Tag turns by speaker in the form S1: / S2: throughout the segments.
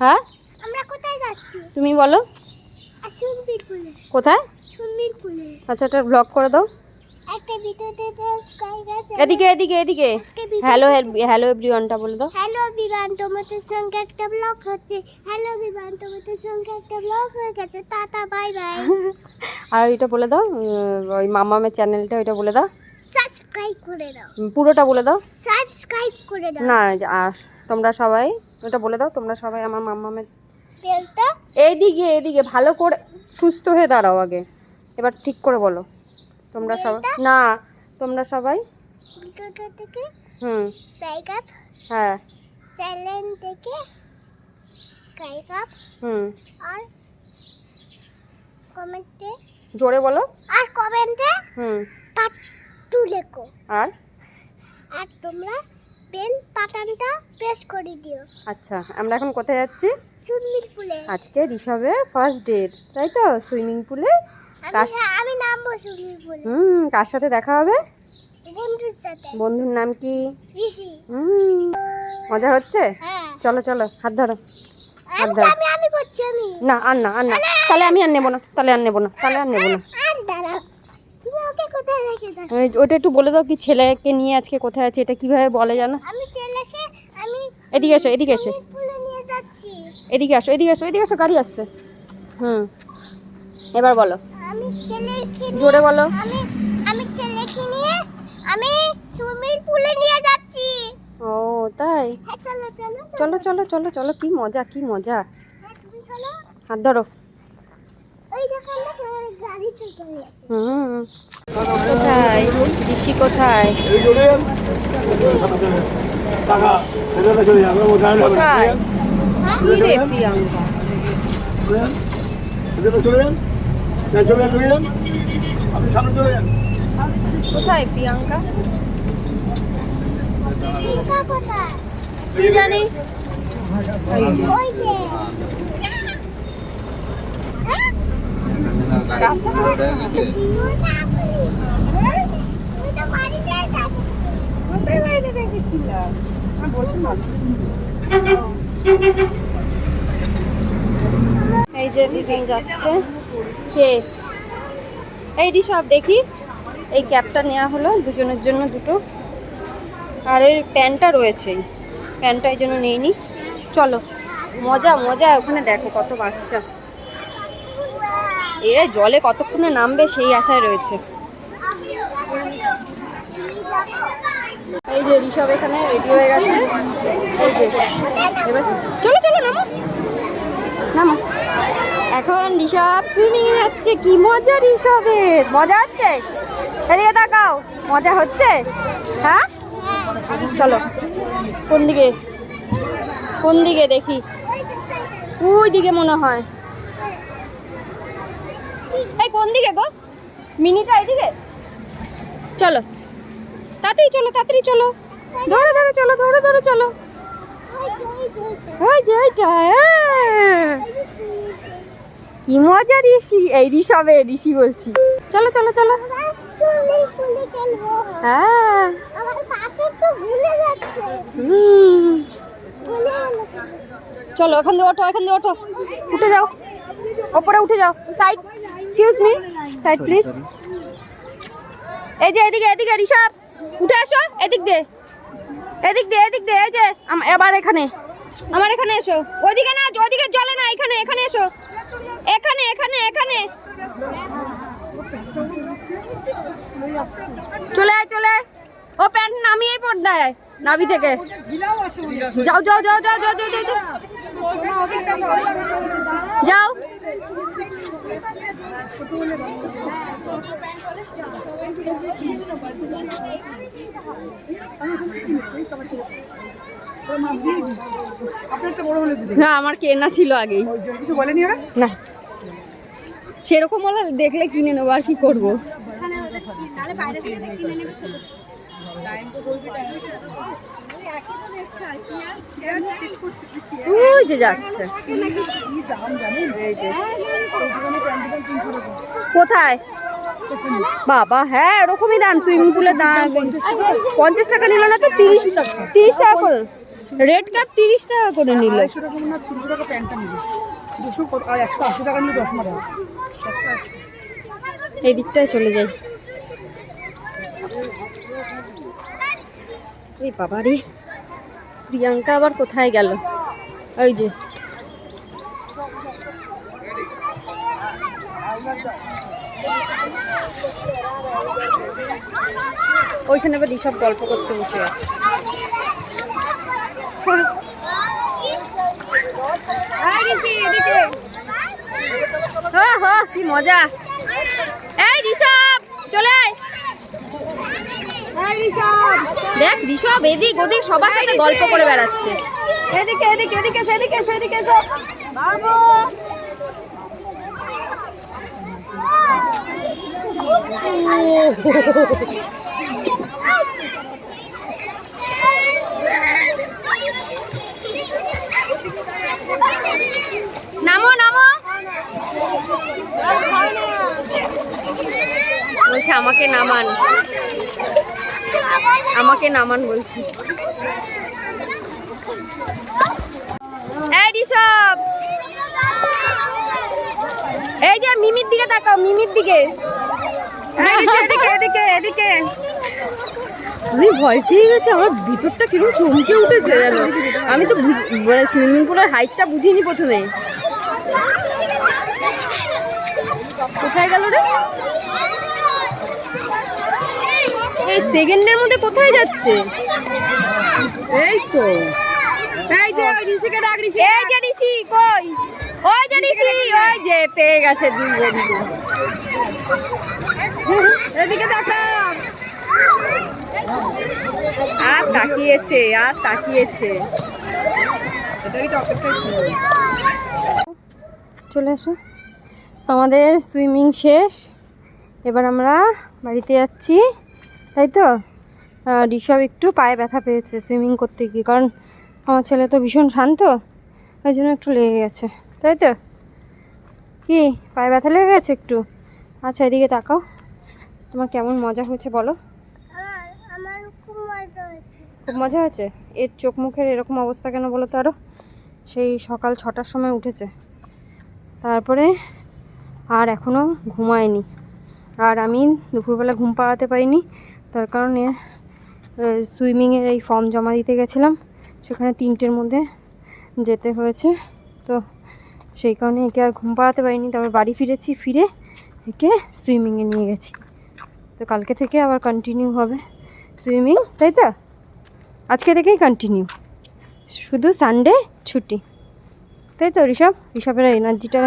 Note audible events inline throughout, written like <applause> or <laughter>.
S1: হ্যাঁ?
S2: আমরা কোথায় যাচ্ছি?
S1: তুমি বলো। কোথায়? আচ্ছা একটা ব্লগ করে দাও। এদিকে এদিকে এদিকে। হ্যালো হ্যালো এভরিওয়ানটা বলে দাও।
S2: হ্যালো বিমান তোমাদের সঙ্গে একটা ব্লগ হচ্ছে। হ্যালো বিমান তোমাদের সঙ্গে একটা ব্লগ হয়ে গেছে। টাটা বাই বাই <laughs>
S1: আর এটা বলে দাও ওই মামামের চ্যানেলটা ওইটা বলে দাও।
S2: সাবস্ক্রাইব করে দাও।
S1: পুরোটা বলে দাও।
S2: সাবস্ক্রাইব করে দাও।
S1: না আর তোমরা সবাই ওটা বলে দাও তোমরা সবাই আমার মামামের
S2: বেলটা
S1: এইদিকে এইদিকে ভালো করে সুস্থ হয়ে দাঁড়াও আগে। এবার ঠিক করে বলো। তোমরা সবাই না তোমরা সবাই
S2: থেকে
S1: হুম। হ্যাঁ।
S2: চ্যানেল থেকে স্ক্রাইব আপ
S1: হুম।
S2: আর কমেন্টে
S1: জোরে বলো।
S2: আর কমেন্টে
S1: হুম।
S2: পার্ট টু লেখো।
S1: আর?
S2: আর তোমরা বেল বাটনটা প্রেস করে দিও।
S1: আচ্ছা আমরা এখন কোথায় যাচ্ছি?
S2: সুইমিং পুলে।
S1: আজকে ঋষভের ফার্স্ট ডেট তাই তো? সুইমিং পুলে?
S2: আমি হ্যাঁ, আমি নামবো সুইমিং পুলে।
S1: হুম কার সাথে দেখা হবে?
S2: বন্ধুর সাথে।
S1: বন্ধুর নাম কি?
S2: ঋষি।
S1: হুম মজা হচ্ছে?
S2: হ্যাঁ।
S1: চলো চলো হাত ধরো।
S2: হাত ধরো। আমি আমি করছি আমি।
S1: না আর না আর না। তাহলে আমি আর নেব না তাহলে আর নেব না তাহলে আর নেব না।
S2: ওকে কোথায় রেখে দাও
S1: ওই- ওটা একটু বলে দাও কি ছেলেকে নিয়ে আজকে কোথায় আছে এটা কীভাবে বলে জানো?
S2: আমি ছেলেকে আমি
S1: এদিকে এসো এদিকে এসো।
S2: নিয়ে যাচ্ছি।
S1: এদিকে আসো এদিকে আসো এদিকে আসো গাড়ি আসছে। হুম। এবার বলো।
S2: আমি ছেলেকে নিয়ে
S1: জোরে বলো।
S2: আমি আমি ছেলেকে নিয়ে আমি সুইমিং পুলে নিয়ে যাচ্ছি।
S1: ও তাই?
S2: হ্যাঁ চলো চলো
S1: চলো। চলো চলো চলো কি মজা কি মজা।
S2: হ্যাঁ
S1: হাত ধরো। কোথায়? ঋষি কোথায়? কোথায়? কোথায় প্রিয়াঙ্কা? কি জানি? এই যে দুজন যাচ্ছে। কে? এই ঋষভ দেখি। এই ক্যাপটা নেওয়া হলো দুজনের জন্য দুটো। আর এর প্যান্টটা রয়েছে। প্যান্টটা এই জন্য নেইনি চলো, মজা মজা, ওখানে দেখো কত বাচ্চা। এ জলে কতক্ষণে নামবে সেই আশায় রয়েছে। এই যে ঋষভ এখানে রেডি হয়ে গেছে। এই যে, এবার চলো চলো, নামো। নামো। এখন ঋষভ সুইমিং এ যাচ্ছে। কি মজা ঋষভের। মজা হচ্ছে? এদিকে তাকাও। মজা হচ্ছে? হ্যাঁ? চলো, কোন দিকে? কোন দিকে দেখি? ওই দিকে মনে হয়। এই কোন দিকে গো? মিনিটা এইদিকে? চলো। তাড়াতাড়ি চলো তাড়াতাড়ি চলো। ধরে ধরে চলো ধরে ধরে চলো।
S2: ওই যে, ওই যে, ওই যে।
S1: ওই যে ওইটা হ্যাঁ। কি মজা ঋষি এই ঋষভে ঋষি বলছি। চলো চলো চলো। হ্যাঁ। চলো এখান দিয়ে ওঠো এখান দিয়ে ওঠো। উঠে যাও। ওপরে উঠে যাও side. Excuse me side please এই যে এদিকে এদিকে ঋষভ। উঠে আসো এদিক দিয়ে। এদিক দিয়ে এদিক দিয়ে এই যে আম- এবার এখানে। আমার এখানে এসো। ওদিকে না ওদিকে জলে না এখানে এখানে এসো। এখানে এখানে এখানে। চলে আয় চলে ও প্যান্ট নামিয়েই পড় দেয় নাভি থেকে। যাও যাও যাও যাও যাও যাও যাও। যাও। না, আমার কেনা ছিল আগেই। না। সেরকম হলে দেখলে কিনে নেব, আর কি করব? ওই যে যাচ্ছে। কোথায়? বাবা হ্যাঁ এরকমই দাম সুইমিং পুলের দাম। পঞ্চাশ টাকা নিল না তো? তিরিশ তিরিশ টাকা করে। রেড কাপ তিরিশ টাকা করে নিল। এই দিকটায় চলে যাই। এই বাবা রে প্রিয়াঙ্কা আবার কোথায় গেল? ওই যে। ওইখানে আবার ঋষভ গল্প করতে বসে আছে। হ্যাঁ হ্যাঁ কি মজা। এই ঋষভ চলে আয়। দেখ ঋষভ এদিক ওদিক সবার সাথে গল্প করে বেড়াচ্ছে। এদিকে এদিকে এদিকে সেদিকে সেদিকে সব নামো নামো। বলছে আমাকে নামান। আমাকে নামান বলছে। এই ঋষভ। এই যে মিমির দিকে তাকাও, মিমির দিকে। এদিকে এদিকে আমি ভয় পেয়ে আমার ভিতরটা উঠেছে আমি তো সুইমিং পুলের হাইটটা বুঝিনি প্রথমে। কোথায় গেল রে? এই সেকেন্ডের মধ্যে কোথায় যাচ্ছে? এই তো। ঋষিকে ডাক ঋষি এই যে ঋষি কই? ওই যে ঋষি ওই যে পেয়ে গেছে দুই বন্ধু এদিকে দেখা। আর তাকিয়েছে আর তাকিয়েছে। চলে আসো। আমাদের সুইমিং শেষ। এবার আমরা বাড়িতে যাচ্ছি। তাই তো? ঋষভ একটু পায়ে ব্যথা পেয়েছে সুইমিং করতে গিয়ে। কারণ আমার ছেলে তো ভীষণ শান্ত ওই জন্য একটু লেগে গেছে। তাই তো? কি পায়ে ব্যথা লেগে গেছে একটু? আচ্ছা এদিকে তাকাও। তোমার কেমন মজা হয়েছে বলো।
S2: আমার আমার খুব মজা হয়েছে।
S1: খুব মজা হয়েছে? এর চোখ মুখের এরকম অবস্থা কেন বলো তো আরও সেই সকাল ছটার সময় উঠেছে। তারপরে আর এখনও ঘুমায়নি। আর আমি দুপুরবেলা ঘুম পাড়াতে পারিনি। তার কারণে সুইমিংয়ের এই ফর্ম জমা দিতে গেছিলাম। সেখানে তিনটের মধ্যে যেতে হয়েছে। তো সেই কারণে একে আর ঘুম পাড়াতে পারিনি। তারপর বাড়ি ফিরেছি ফিরে একে সুইমিংয়ে নিয়ে গেছি। তো কালকে থেকে আবার কন্টিনিউ হবে সুইমিং তাই তো? আজকে থেকেই কন্টিনিউ শুধু সানডে ছুটি। তাই তো ঋষভ? ঋষভের এনার্জিটা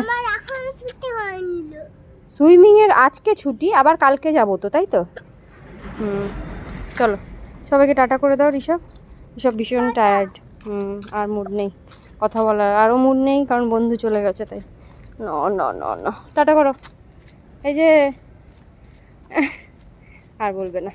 S1: সুইমিংয়ের আজকে ছুটি আবার কালকে যাব তো তাই তো? হুম চলো। সবাইকে টাটা করে দাও ঋষভ। ঋষভ ভীষণ টায়ার্ড আর মুড নেই কথা বলার আরও মুড নেই কারণ বন্ধু চলে গেছে তাই। ন ন ন ন টাটা করো। এই যে আর বলবে না।